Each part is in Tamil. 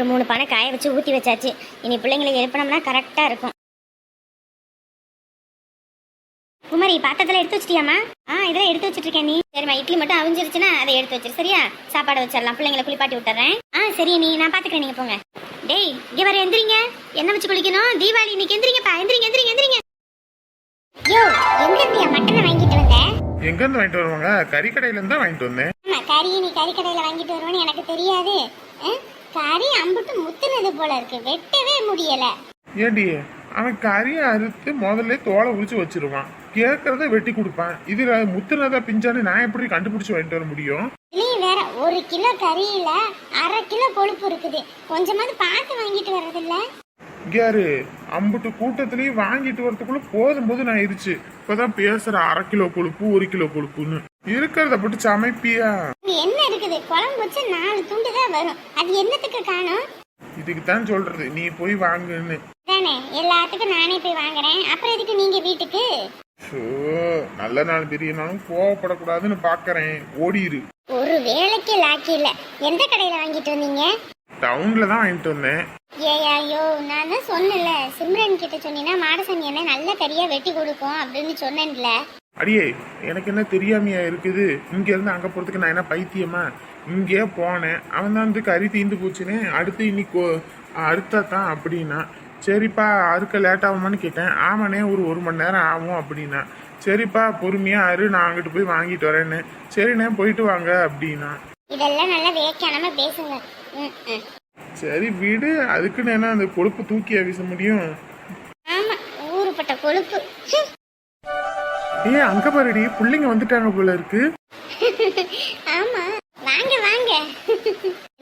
ஒரு மூணு பானை காய வச்சு ஊற்றி வச்சாச்சு. இனி பிள்ளைங்களை எழுப்பினோம்னா கரெக்டாக இருக்கும். குமாரி பாத்திரத்தில் எடுத்து வச்சிட்டியாமா ஆ இதெல்லாம் எடுத்து வச்சிட்ருக்கேன் நீ. சரிம்மா இட்லி மட்டும் அவிஞ்சிருச்சுன்னா அதை எடுத்து வச்சிரு. சரியா? சாப்பாடு வச்சிடலாம். பிள்ளைங்களை குளிப்பாட்டி விட்டுறேன். ஆ சரி நீ நான் பார்த்துக்கிறேன் நீங்கள் போங்க. டேய் இங்கே வர எந்திரிங்க. என்ன வச்சு குளிக்கணும்? தீபாவளி இன்னைக்கு எந்திரிங்கப்பா. எந்திரிங்க எந்திரிங்க எந்திரிங்க. யோ எங்க இருந்தியா மட்டனை வாங்கிட்டு வந்த? எங்க இருந்து வாங்கிட்டு வருவாங்க? கறி கடையில இருந்து வாங்கிட்டு வந்தேன். ஆமா கறி நீ கறி கடையில வாங்கிட்டு வருவேன்னு எனக்கு தெரியாது. கறி அம்புட்டு முத்துனது போல இருக்கு. வெட்டவே முடியல. ஏண்டி அவன் கறியை அறுத்து முதல்ல தோலை உரிச்சு வச்சிருவான். கேட்கறத வெட்டி கொடுப்பான். இதுல முத்துனதா பிஞ்சான்னு நான் எப்படி கண்டுபிடிச்சு வாங்கிட்டு வர முடியும்? இதுலயும் வேற ஒரு கிலோ கறியில அரை கிலோ கொழுப்பு இருக்குது. கொஞ்சமாவது பார்த்து வாங்கிட்டு வர்றதில்ல. கேரு அம்புட்டு கூட்டத்திலயும் வாங்கிட்டு வரதுக்குள்ள போதும் போதும் நான் இருச்சு இப்பதான் பேசுற அரை கிலோ கொழுப்பு ஒரு கிலோ கொழுப்புன்னு. இருக்கிறத போட்டு சமைப்பியா? என்ன இருக்குது? குழம்பு வச்சு நாலு துண்டு தான் வரும். அது என்னத்துக்கு காணும்? இதுக்கு தான் சொல்றது. நீ போய் வாங்குன்னு. தானே எல்லாத்துக்கும் நானே போய் வாங்குறேன். அப்புறம் எதுக்கு நீங்க வீட்டுக்கு? ஷோ, நல்ல நாள் பெரிய நாளும் கோவப்படக்கூடாதுன்னு பாக்குறேன். ஓடிரு ஒரு வேலைக்கு லாக்கி இல்ல. எந்த கடையில வாங்கிட்டு வந்தீங்க? டவுன்ல தான் வாங்கிட்டு வந்தேன். ஏய்யோ நான் தான் சொன்னேன்ல. சிம்ரன் கிட்ட சொன்னீங்கன்னா மாடசாமி என்ன நல்ல கறியா வெட்டி கொடுக்கும் அப்படின்னு சொன்னேன்ல. அடியே எனக்கு என்ன தெரியாமையா இருக்குது? இங்க இருந்து அங்க போறதுக்கு நான் என்ன பைத்தியமா? இங்கே போனேன். அவன் தான் வந்து கறி தீந்து போச்சுன்னு அடுத்து இன்னைக்கு அறுத்தா தான் அப்படின்னா. சரிப்பா அறுக்க லேட் ஆகுமான்னு கேட்டேன். ஆமாண்ணே ஒரு ஒரு மணி நேரம் ஆகும் அப்படின்னா. சரிப்பா பொறுமையா அரு நான் அங்கிட்டு போய் வாங்கிட்டு வரேன்னு. சரிண்ணே போயிட்டு வாங்க அப்படின்னா. இதெல்லாம் நல்லா வேக்கானமா பேசுங்க. சரி விடு. அதுக்குன்னு என்ன அந்த கொழுப்பு தூக்கி வீச முடியும்? ஆமா ஊருப்பட்ட கொழுப்பு. ஏ அங்க பாருடி. பிள்ளைங்க வந்துட்டாங்க போல இருக்கு. ஆமா. வாங்க வாங்க.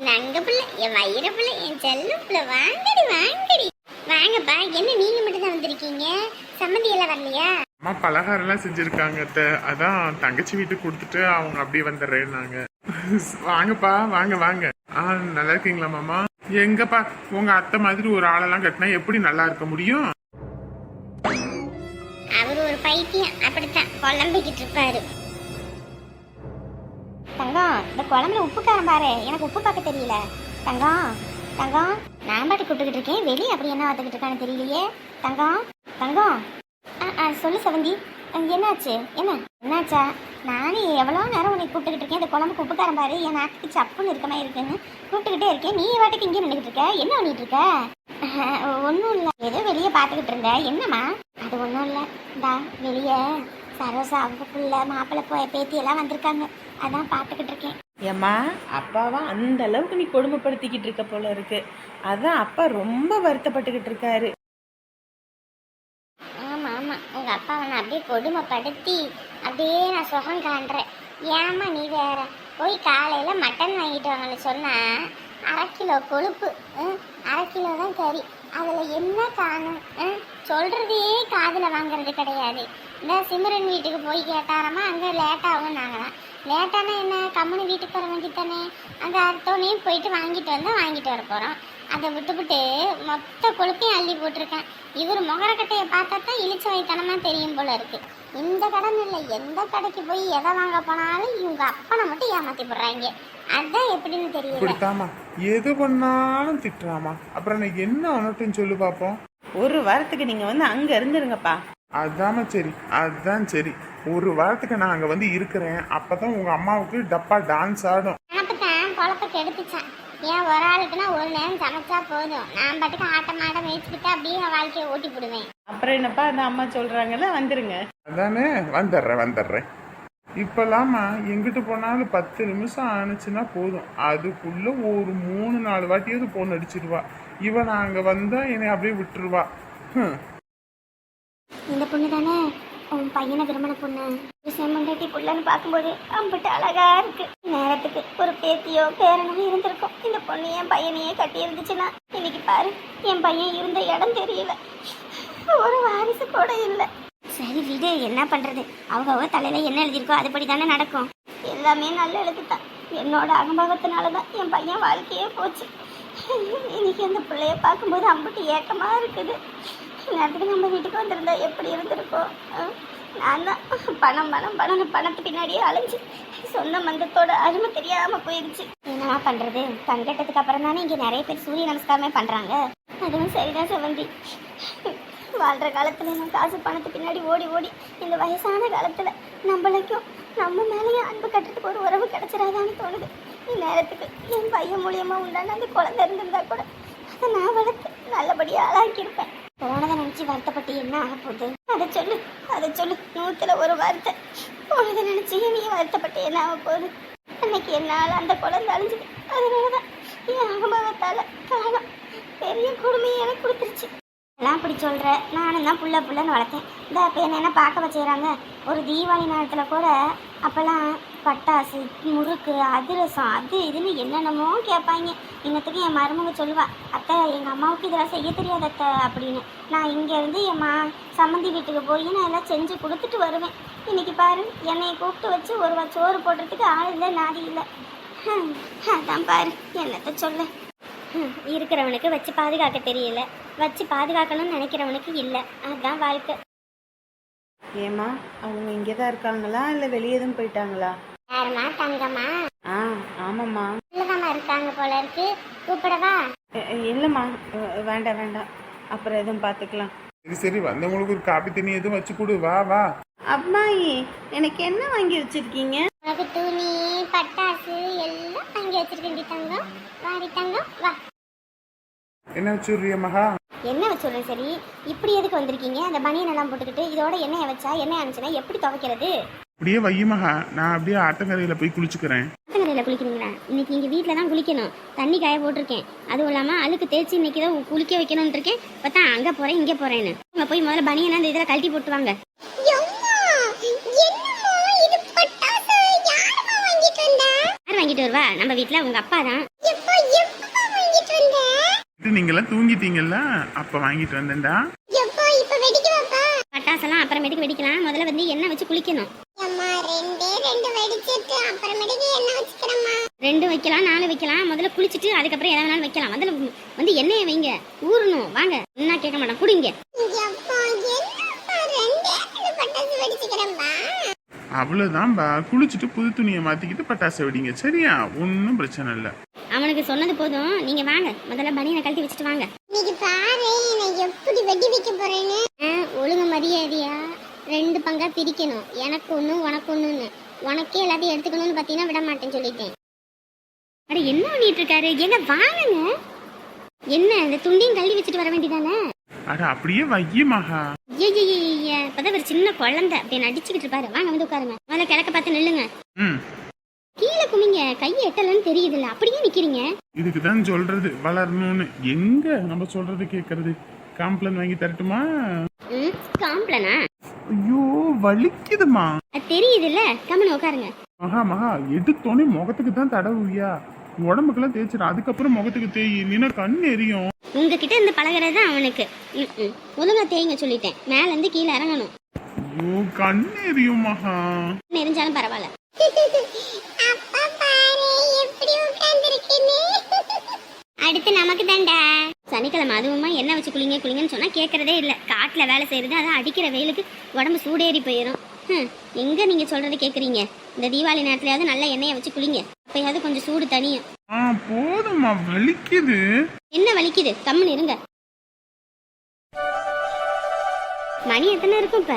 நங்க பிள்ளை என் வயிற பிள்ளை என் செல்ல பிள்ளை. வாங்கடி வாங்கடி. வாங்கப்பா என்ன நீங்க மட்டும் தான் வந்திருக்கீங்க? சம்மந்தி எல்லாம் வரலையா? அம்மா பலகாரம்லாம் செஞ்சிருக்காங்க அத்தை. அதான் தங்கச்சி வீட்டுக்கு கொடுத்துட்டு அவங்க அப்படியே வந்துடுறேன்னாங்க. வாங்கப்பா வாங்க வாங்க. ஆ நல்லா இருக்கீங்களா மாமா? எங்கப்பா உங்க அத்தை மாதிரி ஒரு ஆளெல்லாம் கட்டினா எப்படி நல்லா இருக்க முடியும்? அவர் ஒரு பைத்தியம் அப்படித்தான் குழம்பிக்கிட்டு இருப்பாரு. தங்கம் இந்த குழம்புல உப்பு காரம் பாரு எனக்கு உப்பு பார்க்க தெரியல. தங்கம் தங்கம் நான் பாட்டு கூப்பிட்டுக்கிட்டு இருக்கேன் வெளியே அப்படி என்ன பார்த்துக்கிட்டு இருக்கான்னு தெரியலையே. தங்கம் தங்கம். ஆ ஆ சொல்லு சவந்தி. என்னாச்சு? என்ன? என்னாச்சா? நானே எவ்வளோ நேரம் உன்னை கூப்பிட்டுக்கிட்டு இருக்கேன். இந்த குழம்புக்கு உப்பு பாரு. என் நாட்டுக்கு சப்புன்னு இருக்க மாதிரி இருக்குன்னு கூப்பிட்டுக்கிட்டே இருக்கேன். நீ வாட்டுக்கு இங்கே நின்றுக்கிட்டு இருக்க. என்ன பண்ணிட்டு இருக்க? ஒன்றும் இல்லை. ஏதோ வெளியே பார்த்துக்கிட்டு இருந்த. என்னம்மா? அது ஒன்றும் இல்லை. இந்தா வெளியே. சரோசா அவங்க புள்ள மாப்பிள்ளை போய் பேத்தி எல்லாம் வந்திருக்காங்க. அதான் பார்த்துக்கிட்டு இருக்கேன். ஏம்மா அப்பாவா அந்த அளவுக்கு நீ கொடுமைப்படுத்திக்கிட்டு இருக்க போல இருக்கு. அதான் அப்பா ரொம்ப வருத்தப்பட்டுக்கிட்டு இருக்காரு ஆமாம் ஆமாம் அப்பாவை அப்படியே கொடுமைப்படுத்தி அப்படியே நான் சுகம் காண்றேன். ஏம்மா நீ வேற? போய் காலையில் மட்டன் வாங்கிட்டு வாங்கன்னு சொன்னால் அரை கிலோ கொழுப்பு ம், அரை கிலோ தான் கறி. அதில் என்ன காணும் ம், காதில் வாங்குறது கிடையாது. இந்த சிம்ரன் வீட்டுக்கு போய் கேட்டாரம்மா அங்கே லேட்டாகும் நாங்களாம் லேட்டானா என்ன? கம்முனு வீட்டுக்கு வர வேண்டியதானே அங்கே அர்த்தோனையும் போயிட்டு வாங்கிட்டு வந்தால் வாங்கிட்டு வர போகிறோம் அதை விட்டுவிட்டு மொத்த கொழுப்பையும் அள்ளி போட்டிருக்கேன். இவர் முகரக்கட்டையை பார்த்தா தான் இழிச்ச வைத்தனமாக தெரியும் போல இருக்கு. இந்த கடன் இல்லை எந்த கடைக்கு போய் எதை வாங்க போனாலும் இவங்க அப்பனை மட்டும் ஏமாத்தி போடுறாங்க. அதான் எப்படின்னு தெரியல. எது பண்ணாலும் திட்டுறாமா? அப்புறம் நான் என்ன அவனட்டும் சொல்லு பார்ப்போம் ஒரு வாரத்துக்கு நீங்க வந்து அங்க இருந்துருங்கப்பா. அதாம சரி அதுதான் சரி. ஒரு வாரத்துக்கு நான் அங்க வந்து இருக்கிறேன். அப்பதான் உங்க அம்மாவுக்கு டப்பா டான்ஸ் ஆடும். பொழப்ப கெடுத்துச்சான் ஏன் ஒரு ஆளுக்குன்னா ஒரு நேரம் சமைச்சா போதும். நான் பாட்டுக்கு ஆட்டம் ஆட்டம் மேய்ச்சிக்கிட்டு அப்படியே என் வாழ்க்கையை ஓட்டி போடுவேன். அப்புறம் என்னப்பா அந்த அம்மா சொல்றாங்கல்ல வந்துருங்க. அதானே வந்துடுறேன் வந்துடுறேன். இப்பெல்லாமா எங்கிட்டு போனாலும் பத்து நிமிஷம் ஆணுச்சுன்னா போதும். அதுக்குள்ள ஒரு மூணு நாலு வாட்டியாவது போன் அடிச்சிருவா. இவன் அங்க வந்தா என்னை அப்படியே விட்டுருவா. இந்த பொண்ணு தானே உன் பையனை திருமண பொண்ணு. செம்மண்டாட்டி புள்ளன்னு பார்க்கும்போது அம்பிட்டு அழகா இருக்கு. நேரத்துக்கு ஒரு பேத்தியோ பேரனோ இருந்திருக்கும். இந்த பொண்ணு என் பையனையே கட்டி இருந்துச்சுன்னா இன்னைக்கு பாரு என் பையன் இருந்த இடம் தெரியல. ஒரு வாரிசு கூட இல்லை. சரி விடு என்ன பண்றது? அவங்க அவங்க தலையில என்ன எழுதியிருக்கோ அதுபடி தானே நடக்கும். எல்லாமே நல்ல எழுத்து தான் என்னோட அனுபவத்தினால தான் என் பையன் வாழ்க்கையே போச்சு. இன்னைக்கு அந்த பிள்ளைய பார்க்கும்போது அம்பிட்டு ஏக்கமா இருக்குது. நேரத்துக்கு நம்ம வீட்டுக்கு வந்திருந்தா எப்படி இருந்திருக்கோம் நான் தான். பணம் பணம் பணம் பணத்து பின்னாடியே அலைஞ்சு சொந்த மந்தத்தோட அருமை தெரியாம போயிடுச்சு என்னவா பண்றது? கண்கட்டத்துக்கு அப்புறம் தானே இங்க நிறைய பேர் சூரிய நமஸ்காரமே பண்றாங்க. அதுவும் சரிதான் செவந்தி வாழ்ற காலத்துல நான் காசு பணத்து பின்னாடி ஓடி ஓடி இந்த வயசான காலத்துல நம்மளுக்கும் நம்ம மேலேயும் அன்பு கட்டுறதுக்கு ஒரு உறவு கிடைச்சிடாதான்னு தோணுது. இந்நேரத்துக்கு என் பையன் மூலியமா உண்டான அந்த குழந்தை இருந்திருந்தா கூட அதை நான் வளர்த்து நல்லபடியாக ஆளாக்கியிருப்பேன். போனதை நினைச்சு வருத்தப்பட்டு என்ன ஆக போகுது? அதை சொல்லு அதை சொல்லு. நூத்துல ஒரு வார்த்தை போனதை நினைச்சு நீ வருத்தப்பட்டு என்ன ஆக போகுது? அன்னைக்கு என்னால் அந்த குழந்தை அழிஞ்சுது. அதனாலதான் என் அனுபவத்தால காலம் பெரிய கொடுமையை எனக்கு கொடுத்துருச்சு. எல்லாம் அப்படி சொல்கிற நானும் தான் புள்ள புள்ளன்னு வளர்த்தேன். இந்த இப்போ என்ன என்ன பார்க்க வச்சுக்கிறாங்க ஒரு தீபாவளி நேரத்தில் கூட அப்போல்லாம் பட்டாசு முறுக்கு அதிரசம் அது இதுன்னு என்னென்னமோ கேட்பாங்க. இன்னத்துக்கு என் மருமக சொல்லுவா அத்தை எங்கள் அம்மாவுக்கு இதெல்லாம் செய்ய தெரியாது அத்தை அப்படின்னு. நான் இங்கேருந்து என் மா சம்மந்தி வீட்டுக்கு போய் நான் எல்லாம் செஞ்சு கொடுத்துட்டு வருவேன். இன்னைக்கு பாரு என்னை கூப்பிட்டு வச்சு ஒரு வா சோறு போடுறதுக்கு ஆள் இல்லை நாடி இல்லை. ஹம், அதான் பாரு என்னத்த சொல்ல. இருக்கிறவனுக்கு வச்சு பாதுகாக்க தெரியல. வச்சு பாதுகாக்கணும்னு நினைக்கிறவனுக்கு இல்லை. அதுதான் வாழ்க்கை. ஏம்மா அவங்க இங்கே தான் இருக்காங்களா இல்லை வெளியே எதுவும் போயிட்டாங்களா? யாருமா தங்கம்மா? ஆ ஆமாம்மா. இல்லதாம்மா இருக்காங்க போல இருக்கு. கூப்பிடவா? இல்லைம்மா. வேண்டாம் வேண்டாம். அப்புறம் எதுவும் பார்த்துக்கலாம் சரி சரி வந்தவங்களுக்கு ஒரு காப்பி தண்ணி எதுவும் வச்சு கொடு. வா வா. அம்மாயி எனக்கு என்ன வாங்கி வச்சிருக்கீங்க? உனக்கு துணி பட்டாசு எல்லாம் வாங்கி வச்சிருக்கேன் தங்கம். வாடி தங்கம் வா. என்ன வச்சுடுறிய மகா? என்ன வச்சுடுறேன் சரி? இப்படி எதுக்கு வந்திருக்கீங்க? அந்த பனியன் எல்லாம் போட்டுக்கிட்டு இதோட எண்ணெயை வச்சா எண்ணெய் அனுச்சுன்னா எப்படி துவைக்கிறது? அப்படியே வைய மகா நான் அப்படியே ஆத்தங்கரையில போய் குளிச்சுக்கிறேன். ஆத்தங்கரையில் குளிக்கிறீங்களா? இன்னைக்கு இங்கே வீட்டில் தான் குளிக்கணும். தண்ணி காய போட்டிருக்கேன். அதுவும் இல்லாமல் அழுக்கு தேய்ச்சி இன்னைக்கு தான் குளிக்க வைக்கணும்னு இருக்கேன். பார்த்தா அங்கே போகிறேன் இங்கே போகிறேன்னு உங்க போய் முதல்ல பனியனை அந்த இதில் கழட்டி போட்டு வாங்க யார் வாங்கிட்டு வருவா? நம்ம வீட்டில் உங்க அப்பா தான். இது நீங்கெல்லாம் தூங்கிட்டீங்கல்ல? அப்ப வாங்கிட்டு வந்தேன்டா. பட்டாசெல்லாம் அப்புறமேட்டுக்கு வெடிக்கலாம். முதல்ல வந்து எண்ணெய் வச்சு குளிக்கணும். ரெண்டு வைக்கலாம் நாலு வைக்கலாம். முதல்ல குளிச்சுட்டு அதுக்கப்புறம் எதை வேணாலும் வைக்கலாம். முதல்ல வந்து எண்ணெயை வைங்க. ஊறணும். வாங்க. என்ன கேட்க மாட்டேன் குடிங்க. அவ்வளவுதான்பா. குளிச்சுட்டு புது துணியை மாத்திக்கிட்டு பட்டாசு வெடிங்க. சரியா? ஒன்றும் பிரச்சனை இல்லை. அவனுக்கு சொன்னது போதும். நீங்க வாங்க. முதல்ல பனியனை கழட்டி வச்சுட்டு வாங்க. இன்னைக்கு பாரு நான் எப்படி வெடி வைக்க போறேன்னு. ஒழுங்கு மரியாதையா? ரெண்டு பங்கா பிரிக்கணும். எனக்கு ஒன்று உனக்கு ஒன்றுன்னு உனக்கே எல்லாத்தையும் எடுத்துக்கணும்னு பார்த்தீங்கன்னா விட மாட்டேன்னு சொல்லிட்டேன். அட என்ன பண்ணிட்டு இருக்காரு? எங்க வாங்குங்க என்ன இந்த துண்டையும் கழுவி வச்சுட்டு வர வேண்டியதானே? அட அப்படியே வைய மகா. ஐய இப்பதான் ஒரு சின்ன குழந்தை. அப்படியே நடிச்சுக்கிட்டு இருப்பாரு. வாங்க வந்து உட்காருங்க. முதல்ல கிழக்க பார்த்து நில்லுங்க. ம். கீழே குமிங்க கையை எட்டலன்னு தெரியுதுல்ல. அப்படியே நிக்கிறீங்க. இதுக்கு தான் சொல்றது வளரணும்னு. எங்க நம்ம சொல்றது கேட்கறது காம்ப்ளன் வாங்கி தரட்டுமா? காம்ப்ளனா ஐயோ வலிக்குதுமா. தெரியுதுல்ல கம்மனு உட்காருங்க மகா மகா எடுத்தோடனே முகத்துக்கு தான் தடவுவியா உடம்புக்கெல்லாம் தேய்ச்சிடும் அதுக்கப்புறம் முகத்துக்கு தேய் நீனா கண் எரியும். உங்ககிட்ட இருந்து பழகிறது தான் அவனுக்கு. ஒழுங்கா தேய்ங்க சொல்லிட்டேன். மேல இருந்து கீழே இறங்கணும். ஐயோ கண் எரியும் மகா. நெறிஞ்சாலும் பரவாயில்ல. அடுத்து நமக்கு தான்டா சனிக்கிழமை அதுவுமா என்ன வச்சு குளிங்க குளிங்கன்னு சொன்னா கேட்கறதே இல்ல. காட்டுல வேலை செய்யறது அதான் அடிக்கிற வெயிலுக்கு உடம்பு சூடேறி போயிடும் ஹம், எங்க நீங்க சொல்றது கேக்குறீங்க? இந்த தீபாவளி நேரத்துலயாவது நல்ல எண்ணெயை வச்சு குளிங்க. அப்பயாவது கொஞ்சம் சூடு தனியும் ஆ போதும்மா வலிக்குது. என்ன வலிக்குது? கம்முன்னு இருங்க. மணி எத்தனை இருக்கும் இப்ப?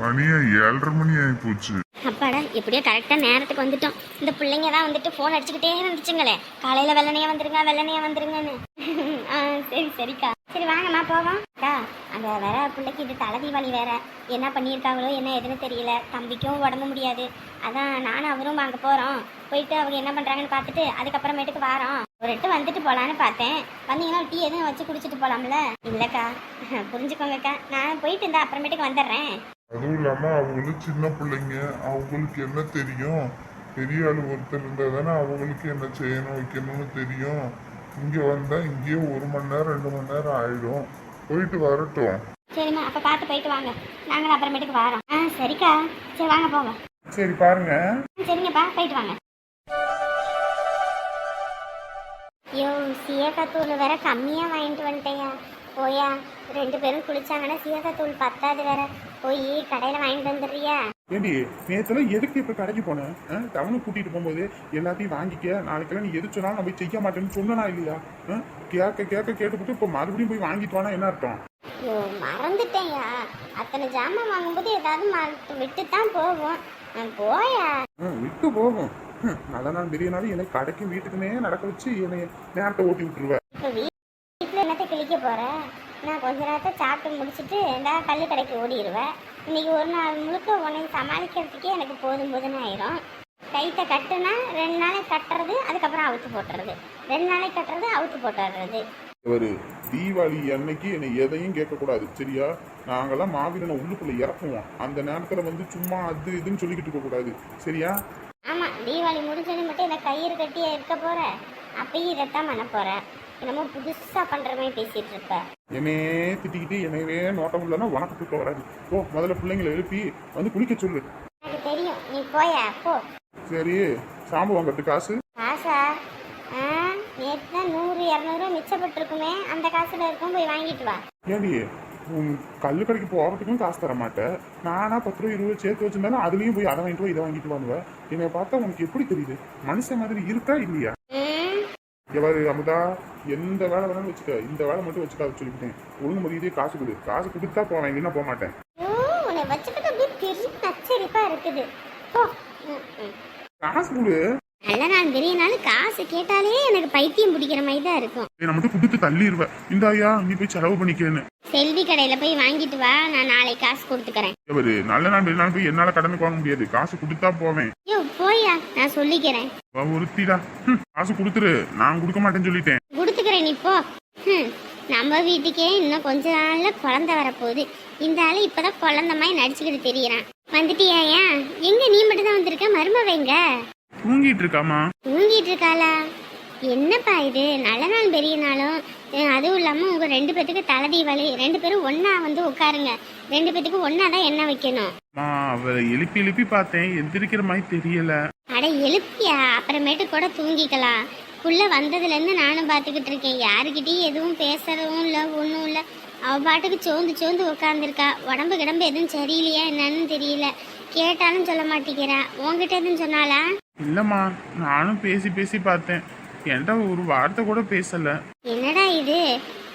மணியா ஏழரை மணி ஆகி போச்சு அப்பாடா எப்படியோ கரெக்டாக நேரத்துக்கு வந்துட்டோம். இந்த பிள்ளைங்க தான் வந்துட்டு ஃபோன் அடிச்சுக்கிட்டே இருந்துச்சுங்களே. காலையில் வெள்ளனையே வந்துருங்க வெள்ளனையே வந்துருங்கன்னு. ஆ சரி சரிக்கா. சரி வாங்கம்மா போவோம். அக்கா அங்கே வேற பிள்ளைக்கு இது தலை தீபாவளி வேற. என்ன பண்ணியிருக்காங்களோ என்ன எதுன்னு தெரியல. தம்பிக்கும் உடம்பு முடியாது. அதான் நானும் அவரும் அங்கே போகிறோம் போயிட்டு அவங்க என்ன பண்ணுறாங்கன்னு பார்த்துட்டு அதுக்கப்புறமேட்டுக்கு வாரோம். ஒரு எட்டு வந்துட்டு போகலான்னு பார்த்தேன். வந்தீங்கன்னா டீ எதுவும் வச்சு குடிச்சிட்டு போகலாம்ல இல்லைக்கா புரிஞ்சுக்கோங்கக்கா. நான் போயிட்டு இருந்தா அப்புறமேட்டுக்கு வந்துடுறேன். அதுவும் இல்லாம அவங்களும் சின்ன பிள்ளைங்க அவங்களுக்கு என்ன தெரியும்? பெரிய ஆளு ஒருத்தர் இருந்தா தானே அவங்களுக்கு என்ன செய்யணும் வைக்கணும்னு தெரியும். இங்க வந்தா இங்கேயே ஒரு மணி நேரம் ரெண்டு மணி நேரம் ஆயிடும். போயிட்டு வரட்டும். சரிம்மா அப்போ பார்த்து போயிட்டு வாங்க. நாங்களும் அப்புறமேட்டுக்கு வரோம். ஆ சரிக்கா. சரி வாங்க போங்க. சரி பாருங்க. சரிங்கப்பா. போயிட்டு வாங்க. ஐயோ சீயக்காத்தூள் வேற கம்மியாக வாங்கிட்டு வந்துட்டேயா போயா? ரெண்டு பேரும் குளிச்சாங்கன்னா சீயக்காத்தூள் பத்தாது வேற. போய் கடையில் வாங்கிட்டு வந்துடுறியா? ஏண்டி நேத்துல எதுக்கு இப்ப கடைக்கு போனேன்? டவுனுக்கு கூட்டிட்டு போகும்போது எல்லாத்தையும் வாங்கிக்க. நாளைக்கெல்லாம் நீ எது சொன்னாலும் நான் போய் செய்ய மாட்டேன்னு சொன்னா இல்லையா? கேட்க கேட்க கேட்டுக்கிட்டு இப்ப மறுபடியும் போய் வாங்கிட்டு வானா என்ன அர்த்தம்? ஐயோ மறந்துட்டேன்யா. அத்தனை ஜாமான் வாங்கும்போது ஏதாவது விட்டு தான் போவோம். நான் போயா? விட்டு போகும் ம், நல்ல நாள் பெரிய நாள். என்னை கடைக்கும் வீட்டுக்குமே நடக்க வச்சு என்னை நேரத்தை ஓட்டி விட்டுருவ. கிழிக்க போற. நான் கொஞ்ச நேரத்தை சாப்பிட்டு முடிச்சிட்டு இந்த கல்லு கடைக்கு ஓடிடுவேன் இன்னைக்கு ஒரு நாள் முழுக்க உன்னை சமாளிக்கிறதுக்கே எனக்கு போதும் போதுன்னு ஆயிரும். கைத்தை கட்டுனா ரெண்டு நாளைக்கு கட்டுறது அதுக்கப்புறம் அவுத்து போட்டுறது. ரெண்டு நாளைக்கு கட்டுறது அவுத்து போட்டுறது. இவரு தீபாவளி அன்னைக்கு என்னை எதையும் கேட்கக்கூடாது சரியா? நாங்கெல்லாம் மாவீரனை உள்ளுக்குள்ள இறக்குவோம். அந்த நேரத்துல வந்து சும்மா அது இதுன்னு சொல்லிக்கிட்டு இருக்க கூடாது சரியா? ஆமாம் தீபாவளி முடிஞ்சது மட்டும் இந்த கயிறு கட்டியே இருக்க போற. அப்பயும் இதைத்தான் பண்ண போற. என்னமோ புதுசாக பண்ணுற மாதிரி பேசிட்டு இருப்ப. என்னையே திட்டிக்கிட்டு என்னையவே நோட்டம் இல்லைன்னா உனக்கு தூக்கம் வராது. ஓ முதல்ல பிள்ளைங்களை எழுப்பி வந்து குளிக்க சொல்லு. எனக்கு தெரியும். நீ போயா? போ. சரி சாம்பு வாங்குறதுக்கு காசு? காசா? நேற்று தான் நூறு இரநூறு மிச்சப்பட்டிருக்குமே. அந்த காசுல இருக்கும் போய் வாங்கிட்டு வா. ஏண்டி உன் கல்லு கடைக்கு போகிறதுக்கும் காசு தர மாட்டேன் நானா பத்து ரூபா இருபது சேர்த்து வச்சிருந்தாலும் அதுலேயும் போய் அதை வாங்கிட்டு வா இதை வாங்கிட்டு வாங்குவேன் என்னை பார்த்தா உனக்கு எப்படி தெரியுது? மனுஷன் மாதிரி இருக்கா இல்லையா? எவ்வாறு அமுதா? எந்த வேலை வேணாலும் வச்சுக்க. இந்த வேலை மட்டும் வச்சுக்காத சொல்லிக்கிட்டேன். ஒழுங்கு மரியாதையே காசு கொடு. காசு கொடுத்தா போவேன். இல்லைன்னா போக மாட்டேன். உன்னை வச்சுக்கிட்டு அப்படியே பெரிய நச்சரிப்பா இருக்குது. காசு கொடு. நல்ல நாள் பெரிய நாள். காசு கேட்டாலே எனக்கு பைத்தியம் பிடிக்கிற மாதிரி தான் இருக்கும். நான் மட்டும் கொடுத்து தள்ளிடுவேன் இந்த ஐயா நீ போய் செலவு பண்ணிக்கன்னு. செல்வி கடையில போய் வாங்கிட்டு வா. நான் நாளைக்கு காசு கொடுத்துக்கிறேன். எவரு நல்ல நாள் பெரிய நாள் போய் என்னால கடனுக்கு வாங்க முடியாது. காசு கொடுத்தா போவேன். ஐயோ போயா நான் சொல்லிக்கிறேன். ஒருத்திடா. காசு கொடுத்துரு. நான் கொடுக்க மாட்டேன்னு சொல்லிட்டேன். கொடுத்துக்கிறேன் நீ போ. நம்ம வீட்டுக்கே இன்னும் கொஞ்ச நாள்ல குழந்தை வரப்போகுது. இந்த ஆளு இப்பதான் குழந்தை மாதிரி நடிச்சுக்கிட்டு தெரியறான். வந்துட்டியா எங்க நீ மட்டும் தான் வந்திருக்க மருமவைங்க தூங்கிட்டு இருக்காமா தூங்கிட்டு இருக்காளா? என்னப்பா இது? நல்ல நாள் பெரிய நாளும் அதுவும் இல்லாம உங்க ரெண்டு பேத்துக்கு தலை தீபாவளி ரெண்டு பேரும் ஒண்ணா வந்து உட்காருங்க. ரெண்டு பேத்துக்கு ஒண்ணா தான் எண்ணெய் வைக்கணும். மா அவ எழுப்பி எழுப்பி பார்த்தேன். எந்திரிக்கிற மாதிரி தெரியல. அட எழுப்பியா? அப்புறமேட்டு கூட தூங்கிக்கலாம். புள்ள வந்ததுல இருந்து நானும் பாத்துக்கிட்டு இருக்கேன். யாருக்கிட்டையும் எதுவும் பேசுறதும் இல்ல ஒன்றும் இல்ல. அவ பாட்டுக்கு சோர்ந்து சோர்ந்து உட்காந்துருக்கா உடம்பு கிடம்பு எதுவும் சரியில்லையா என்னன்னு தெரியல. கேட்டாலும் சொல்ல மாட்டேங்கிறா. உன்கிட்ட எதுவும் சொன்னாளா? இல்லம்மா நானும் பேசி பேசி பார்த்தேன். என்கிட்ட ஒரு வார்த்தை கூட பேசல. என்னடா இது?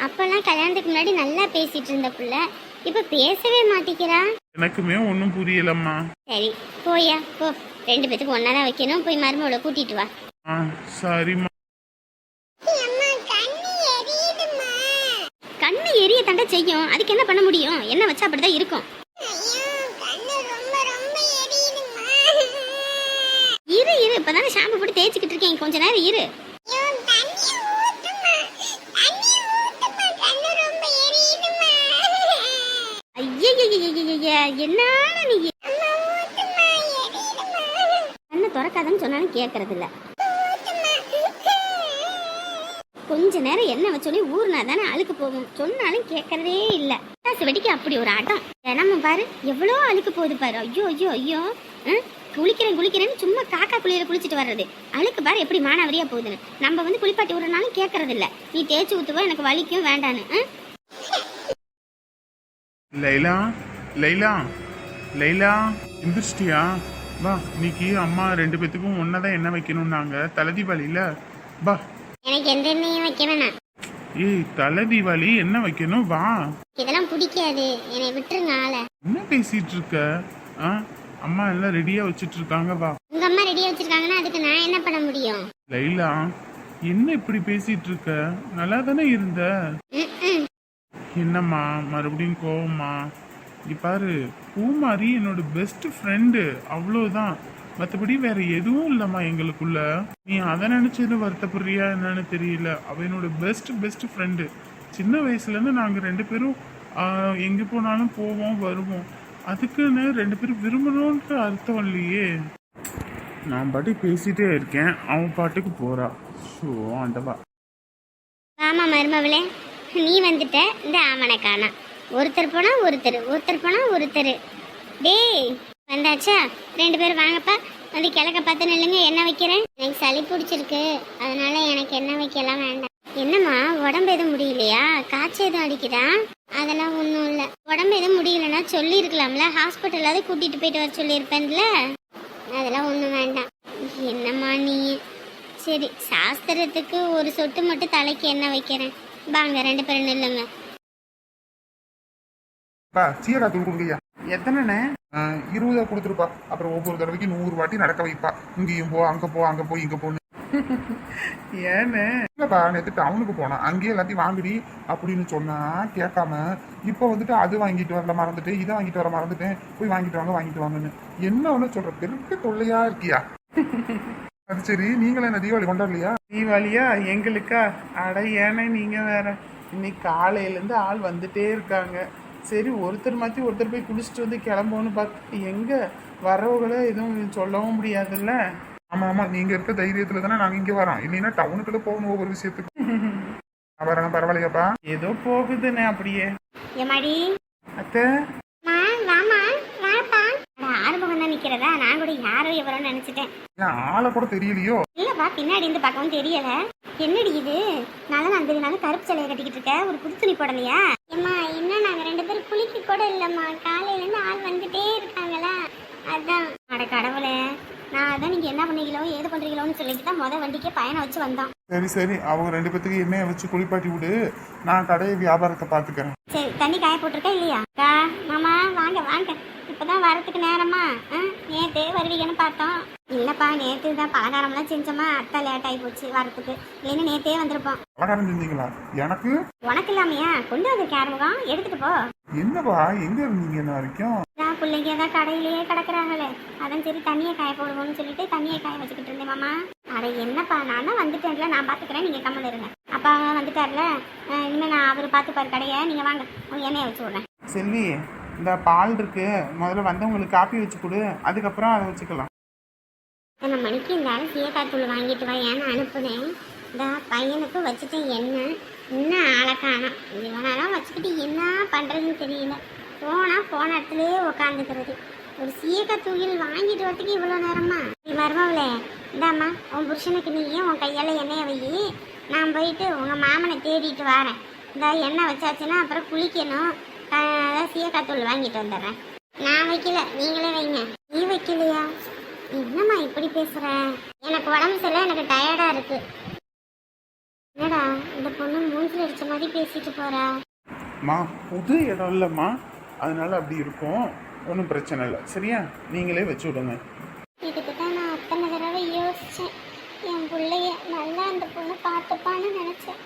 அப்பெல்லாம் கல்யாணத்துக்கு முன்னாடி நல்லா பேசிட்டு இருந்த புள்ள. இப்ப பேசவே மாட்டேங்கிறா. எனக்குமே ஒன்றும் புரியலம்மா. சரி போயா போ. ரெண்டு பேத்துக்கு ஒன்னாதான் வைக்கணும். போய் மருமகளை கூட்டிட்டு வா. ஆ சரிம்மா. கண்ணு எரிய தண்டை செய்யும். அதுக்கு என்ன பண்ண முடியும்? என்ன வச்சா அப்படிதான் இருக்கும். இரு இரு. இப்பதானே ஷாம்பு போட்டு தேய்ச்சிக்கிட்டு இருக்கேன். கொஞ்ச நேரம் இரு. ஐயோ தண்ணி சொன்னாலும் கேட்கறதில்ல ஊத்துமா கண்ணு ரொம்ப எரியுதுமா ஐயய்யய்யய்யய்ய என்னால நீ அம்மா ஊத்துமா எரியுதுமா கண்ணை திறக்காதன்னு சொன்னாலும் கேட்கறது இல்ல ஊத்துமா கொஞ்ச என்ன வச்சோடனே ஊர்னா தானே அழுக்கு போகும். சொன்னாலும் கேட்கறதே இல்ல. காசு வெடிக்க அப்படி ஒரு ஆட்டம். தினமும் பாரு எவ்வளோ அழுக்கு போகுது பாரு. ஐயோ ஐயோ ஐயோ? குளிக்கிறேன் குளிக்கிறேன்னு சும்மா காக்கா குளியல குளிச்சுட்டு வர்றது. அழுக்கு பாரு எப்படி மானாவரியா போகுதுன்னு. நம்ம வந்து குளிப்பாட்டி விடுறனாலும் கேட்கறது இல்ல. நீ தேய்ச்சி ஊத்துவ எனக்கு வலிக்கும் வேண்டான்னு? லைலா லைலா லைலா எந்திரிச்சிட்டியா? வா இன்னைக்கு அம்மா ரெண்டு பேத்துக்கும் ஒன்னதான் என்ன வைக்கணும்னாங்க. தலை தீபாவளியில. வா. எனக்கு எந்த எண்ணெயும் வைக்க வேணாம். ஏய் தலை தீபாவளி என்ன வைக்கணும்? வா. இதெல்லாம் பிடிக்காது. என்னை விட்டுருங்க ஆளை. என்ன பேசிட்டு இருக்க? ஆ அம்மா எல்லாம் ரெடியா வச்சிட்டு இருக்காங்க வா. உங்க அம்மா ரெடியா வச்சிருக்காங்கன்னா அதுக்கு நான் என்ன பண்ண முடியும்? லைலா என்ன இப்படி பேசிட்டு இருக்க? நல்லா தானே இருந்த? ம்ம். என்னம்மா மறுபடியும் கோவமா இங்க பாரு பூமாரி என்னோட பெஸ்ட் ஃப்ரெண்டு அவ்வளோதான் மற்றபடி வேற எதுவும் இல்லைம்மா எங்களுக்குள்ள. நீ அதை நினைச்சது வருத்தப்படுறியா என்னன்னு தெரியல. அவ என்னோட பெஸ்ட் பெஸ்ட் ஃப்ரெண்டு சின்ன வயசுலேருந்து நாங்கள் ரெண்டு பேரும் எங்கே போனாலும் போவோம் வருவோம். அதுக்குன்னு ரெண்டு பேரும் விரும்பணுன்ற அர்த்தம் இல்லையே. நான் பாட்டு பேசிட்டே இருக்கேன். அவன் பாட்டுக்கு போறா. ஷோ ஆண்டவா. ஆமா மருமவளே நீ வந்துட்ட. இந்த ஆமனை காணா ஒருத்தர் போனா ஒருத்தர் ஒருத்தர் போனா ஒருத்தர். டேய் வந்தாச்சா? ரெண்டு பேரும் வாங்கப்பா. வந்து கிழக்க பார்த்து நில்லுங்க. என்ன வைக்கிறேன்? எனக்கு சளி பிடிச்சிருக்கு. அதனால எனக்கு என்ன வைக்கலாம் வேண்டாம். என்னம்மா உடம்பு எதுவும் முடியலையா? காய்ச்சல் எதுவும் அடிக்குதா? அதெல்லாம் ஒன்றும் இல்லை. உடம்பு எதுவும் முடியலன்னா சொல்லியிருக்கலாம்ல. ஹாஸ்பிட்டலாவது கூட்டிகிட்டு போயிட்டு வர சொல்லியிருப்பேன்ல. அதெல்லாம் ஒன்றும் வேண்டாம். என்னம்மா நீ? சரி சாஸ்திரத்துக்கு ஒரு சொட்டு மட்டும் தலைக்கு எண்ணெய் வைக்கிறேன். வாங்க ரெண்டு பேரும் நில்லுங்க. பா சீரா தூள் கொடுங்கய்யா. எத்தனைண்ணே? இருபதா கொடுத்துருப்பா. அப்புறம் ஒவ்வொரு தடவைக்கு நூறு வாட்டி நடக்க வைப்பா. இங்கேயும் போ அங்க போ அங்க போ இங்க போன்னு. ஏண்ணே. இல்லப்பா நேற்று டவுனுக்கு போனேன் அங்கேயே எல்லாத்தையும் வாங்குடி அப்படின்னு சொன்னா கேட்காம இப்போ வந்துட்டு அது வாங்கிட்டு வரல மறந்துட்டு இதை வாங்கிட்டு வர மறந்துட்டேன். போய் வாங்கிட்டு வாங்க வாங்கிட்டு வாங்கன்னு. என்ன ஒன்று சொல்ற? பெருக்க தொல்லையா இருக்கியா? அது சரி நீங்களே என்ன தீபாவளி கொண்டாடலையா? தீபாவளியா? எங்களுக்கா? அட ஏண்ணே நீங்க வேற. இன்னைக்கு காலையிலேருந்து ஆள் வந்துட்டே இருக்காங்க. சரி ஒருத்தர் மாற்றி ஒருத்தர் போய் குளிச்சுட்டு வந்து கிளம்போன்னு பார்த்து எங்க வரவங்கள எதுவும் சொல்லவும் முடியாதுல்ல? ஆமா ஆமா. நீங்க இருக்க தைரியத்துல தானே நாங்க இங்க வரோம். இல்லைன்னா டவுனுக்குள்ள போகணும் ஒவ்வொரு விஷயத்துக்கு வரணும் பரவாயில்லையாப்பா? ஏதோ போகுதுண்ணே அப்படியே. எம்மாடி அத்தை? தான் நிக்கிறதா? நான் கூட யாரோ எவரோன்னு நினைச்சிட்டேன். ஆளை கூட தெரியலையோ? இல்லப்பா பின்னாடி இருந்து பார்க்கவும் தெரியல. என்னடி இது? நான் அந்த நாள் கருப்பு சிலையை கட்டிக்கிட்டு இருக்க ஒரு புது துணி போடலையா இன்னும் நாங்க ரெண்டு பேரும் குளிக்க கூட இல்லம்மா. காலையில இருந்து ஆள் வந்துட்டே இருக்காங்களா அதான். அட கடவுளே. நான் அதான் நீங்க என்ன பண்ணீங்களோ ஏது பண்றீங்களோன்னு சொல்லிட்டு தான் முத வண்டிக்கே பயணம் வச்சு வந்தோம். சரி சரி. அவங்க ரெண்டு பேத்துக்கு எண்ணெயை வச்சு குளிப்பாட்டி விடு. நான் கடை வியாபாரத்தை பாத்துக்கிறேன் சரி தண்ணி காய போட்டிருக்கா இல்லையா? அக்கா மாமா வாங்க வாங்க. இப்பதான் வரதுக்கு நேரமா? ஆ, நேத்து வருவீங்கன்னு பார்த்தோம். இல்லப்பா நேத்து தான் பலகாரம்லாம் செஞ்சோமா? அத்தை லேட் ஆகி போச்சு வரதுக்கு இல்லைன்னா நேத்தே வந்திருப்போம். பலகாரம் செஞ்சீங்களா? எனக்கு? உனக்கு இல்லாமையா? கொண்டு வந்து கேரமுகம் எடுத்துட்டு போ. என்னப்பா எங்க இருந்தீங்க என்ன வரைக்கும்? நான் பிள்ளைங்க தான் கடையிலேயே கிடக்குறாங்களே. அதான் சரி தண்ணியை காய போடுவோம்னு சொல்லிட்டு தண்ணியை காய வச்சுக்கிட்டு இருந்தேன் மாமா. அட என்னப்பா? நான் தான் வந்துட்டேன்ல. நான் பார்த்துக்கிறேன் நீங்கள் கம்மல் இருங்க. அப்பா வந்துட்டார்ல. அஹ் இனிமே நான் அவர் பார்த்துப்பாரு கடையை. நீங்கள் வாங்க. எண்ணெயை வச்சு விட்றேன். செல்வி இந்த பால் இருக்கு முதல்ல வந்தவங்களுக்கு காப்பி வச்சு கொடு அதுக்கப்புறம் அதை வச்சுக்கலாம். நம்ம மணிக்கு இந்த ஆள் சீயக்காத்தூள் வாங்கிட்டு வா ஏன்னு அனுப்புனேன். இந்த பையனுக்கு வச்சுட்டு என்ன இன்னும் அழகானா. இவனெல்லாம் வச்சுக்கிட்டு என்ன பண்ணுறதுன்னு தெரியல. போனால் போன இடத்துலயே உக்காந்துக்கிறது. ஒரு சீயக்காத்தூள் வாங்கிட்டு வரத்துக்கு இவ்வளோ நேரமா? நீ வருவாங்களே இந்தாம்மா உன் புருஷனுக்கு நீயும் உன் கையால் எண்ணெயை வை. நான் போயிட்டு உங்கள் மாமனை தேடிட்டு வரேன். இந்த எண்ணெய் வச்சாச்சுன்னா அப்புறம் குளிக்கணும். அதான் சீயக்காத்தூள் வாங்கிட்டு வந்துடுறேன். நான் வைக்கல. நீங்களே வைங்க. நீ வைக்கலையா? என்னம்மா இப்படி பேசுற? எனக்கு உடம்பு சரியில்லை எனக்கு டயர்டா இருக்கு. என்னடா இந்த பொண்ணு மூஞ்சில் அடிச்ச மாதிரி பேசிட்டு போறா? மா புது இடம் இல்லைம்மா. அதனால அப்படி இருக்கும். ஒன்றும் பிரச்சனை இல்லை. சரியா? நீங்களே வச்சு விடுங்க. இதுக்கு தான் நான் அத்தனை தடவை யோசிச்சேன். என் பிள்ளைய நல்லா அந்த பொண்ணு பார்த்துப்பான்னு நினைச்சேன்.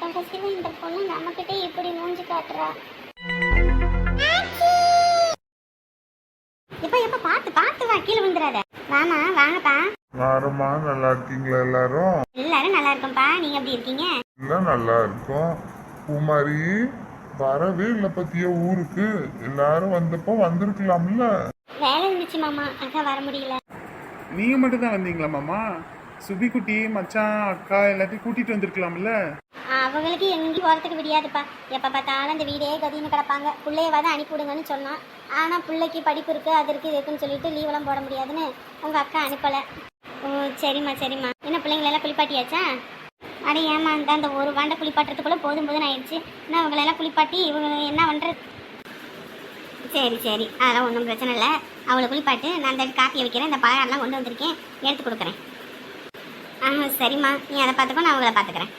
கடைசியில் இந்த பொண்ணு நம்மக்கிட்ட இப்படி மூஞ்சி காட்டுறா. வாரமா நல்லா இருக்கீங்களா எல்லாரும்? எல்லாரும் நல்லா இருக்கோம்ப்பா. நீங்க எப்படி இருக்கீங்க? எல்லாம் நல்லா இருக்கும். பூமாரி வரவே இல்லை பத்தியா ஊருக்கு? எல்லாரும் வந்தப்போ வந்திருக்கலாம்ல? வேலை இருந்துச்சு மாமா. அதான் வர முடியல. நீங்கள் மட்டும் தான் வந்தீங்களா மாமா? சுபி குட்டி மச்சான் அக்கா எல்லாத்தையும் கூட்டிகிட்டு வந்திருக்கலாம்ல? அவங்களுக்கு எங்கேயும் போகிறதுக்கு விடியாதுப்பா. எப்போ பார்த்தாலும் இந்த வீடே கதின்னு கிடப்பாங்க. பிள்ளையவாத அனுப்பி விடுங்கன்னு சொன்னான். ஆனால் பிள்ளைக்கு படிப்பு இருக்குது அது இருக்குது இருக்குன்னு சொல்லிட்டு லீவெல்லாம் போட முடியாதுன்னு உங்கள் அக்கா அனுப்பலை. ஓ சரிம்மா சரிம்மா. என்ன பிள்ளைங்களெல்லாம் குளிப்பாட்டியாச்சா? அட ஏமா இந்த அந்த ஒரு வாண்டை குளிப்பாட்டுறதுக்குள்ளே போதும் போதும் ஆயிடுச்சு. இன்னும் அவங்களெல்லாம் குளிப்பாட்டி இவங்க என்ன பண்ணுறது சரி சரி. அதெல்லாம் ஒன்றும் பிரச்சனை இல்லை. அவளை குளிப்பாட்டு நான் அந்த காப்பியை வைக்கிறேன் இந்த பலகாரம்லாம் கொண்டு வந்திருக்கேன் எடுத்து கொடுக்குறேன். ஆ சரிம்மா. நீ அதை பார்த்துக்கோ நான் அவங்கள பார்த்துக்கிறேன்.